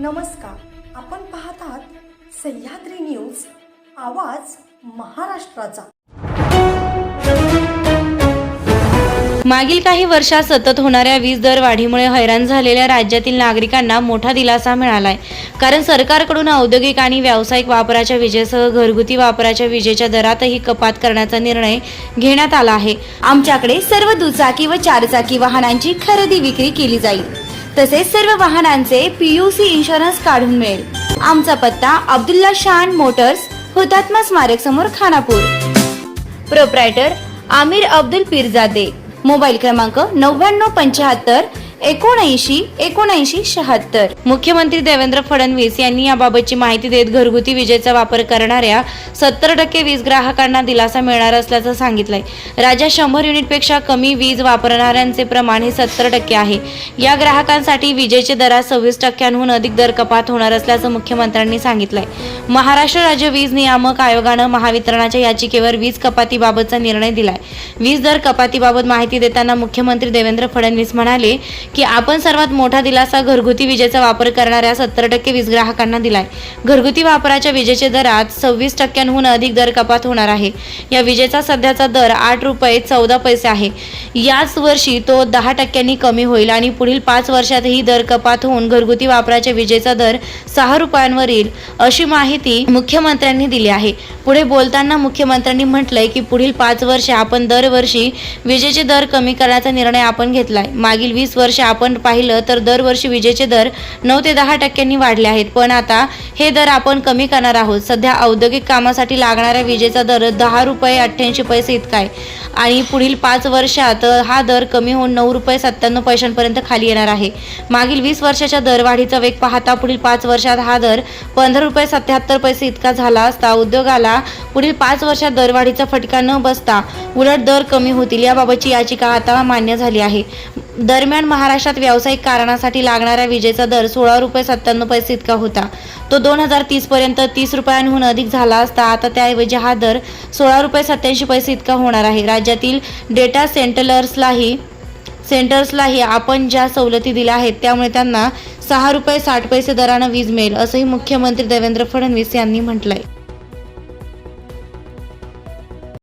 नमस्कार. आपण पाहतात सह्याद्री न्यूज आवाज महाराष्ट्राचा. मागील काही वर्षात सतत होणाऱ्या वीज दर वाढीमुळे हैराण झालेल्या राज्यातील नागरिकांना मोठा दिलासा मिळाला आहे कारण सरकारकडून औद्योगिक आणि व्यावसायिक वापराच्या विजेसह घरगुती वापराच्या विजेच्या दरातही कपात करण्याचा निर्णय घेण्यात आला आहे. आमच्याकडे सर्व दुचाकी व चारचाकी वाहनांची खरेदी विक्री केली जाईल. तसेच सर्व वाहनांचे पीयूसी इन्शुरन्स काढून मिळेल. आमचा पत्ता अब्दुल्ला शान मोटर्स हुतात्मा स्मारक समोर खानापूर. प्रोप्रायटर आमिर अब्दुल पीरजादे. मोबाईल क्रमांक नव्याण्णव पंच्याहत्तर एकोणऐंशी एकोणऐंशी शहात्तर. मुख्यमंत्री देवेंद्र फडणवीस यांनी याबाबतची माहिती देत घरगुती विजेचा वापर करणाऱ्या सत्तर टक्के वीज ग्राहकांना दिलासा मिळणार असल्याचं सांगितलंय. राज्यात शंभर युनिटपेक्षा कमी वीज वापरणाऱ्यांचे प्रमाण हे सत्तर टक्के आहे. या ग्राहकांसाठी विजेचे दरात सव्वीस टक्क्यांहून अधिक दर कपात होणार असल्याचं मुख्यमंत्र्यांनी सांगितलंय. महाराष्ट्र राज्य वीज नियामक आयोगानं महावितरणाच्या याचिकेवर वीज कपातीबाबतचा निर्णय दिलाय. वीज दर कपातीबाबत माहिती देताना मुख्यमंत्री देवेंद्र फडणवीस म्हणाले की आपण सर्वात मोठा दिलासा घरगुती विजेचा वापर करणाऱ्या सत्तर टक्के वीज ग्राहकांना दिलाय. घरगुती वापराच्या विजेच्या दरात सव्वीस टक्क्यांहून अधिक दर कपात होणार आहे. या विजेचा सध्याचा दर आठ रुपये चौदा पैसे आहे. याच वर्षी तो दहा टक्क्यांनी कमी होईल आणि पुढील पाच वर्षातही दर कपात होऊन घरगुती वापराच्या विजेचा दर सहा रुपयांवर येईल अशी माहिती मुख्यमंत्र्यांनी दिली आहे. पुढे बोलताना मुख्यमंत्र्यांनी म्हटलंय की पुढील पाच वर्षे आपण दरवर्षी विजेचे दर कमी करण्याचा निर्णय आपण घेतलाय. मागील वीस वर्ष आपण पाहिलं तर दरवर्षी विजेचे दर नऊ ते दहा टक्क्यांनी वाढले आहेत. पण आता हे दर आपण कमी करणार आहोत. सध्या औद्योगिक कामासाठी लागणाऱ्या विजेचा दर दहा रुपये अठ्ठ्याऐंशी पैसे इतका आहे. आणि पुढील पाच वर्षात हा दर कमी होऊन नऊ रुपये सत्त्याण्णव पैशांपर्यंत खाली येणार आहे. मागील वीस वर्षाच्या दरवाढीचा वेग पाहता पुढील पाच वर्षात हा दर पंधरा रुपये सत्याहत्तर पैसे इतका झाला असता उद्योगाला पुढील पाच वर्षात दरवाढीचा फटका न बसता उलट दर कमी होतील याबाबतची याचिका आता मान्य झाली आहे. दरम्यान महा महाराष्ट्रात व्यावसायिक कारणासाठी लागणाऱ्या विजेचा दर सोळा रुपये सत्त्याण्णव पैसे इतका होता. तो दोन हजार तीसपर्यंत तीस रुपयांहून अधिक झाला असता. आता त्याऐवजी हा दर सोळा रुपये सत्याऐंशी पैसे इतका होणार आहे. राज्यातील डेटा सेंटलर्सलाही सेंटर्सलाही आपण ज्या सवलती दिल्या आहेत त्यामुळे त्यांना सहा रुपये साठ पैसे दरानं वीज मिळेल असंही मुख्यमंत्री देवेंद्र फडणवीस यांनी म्हटलंय.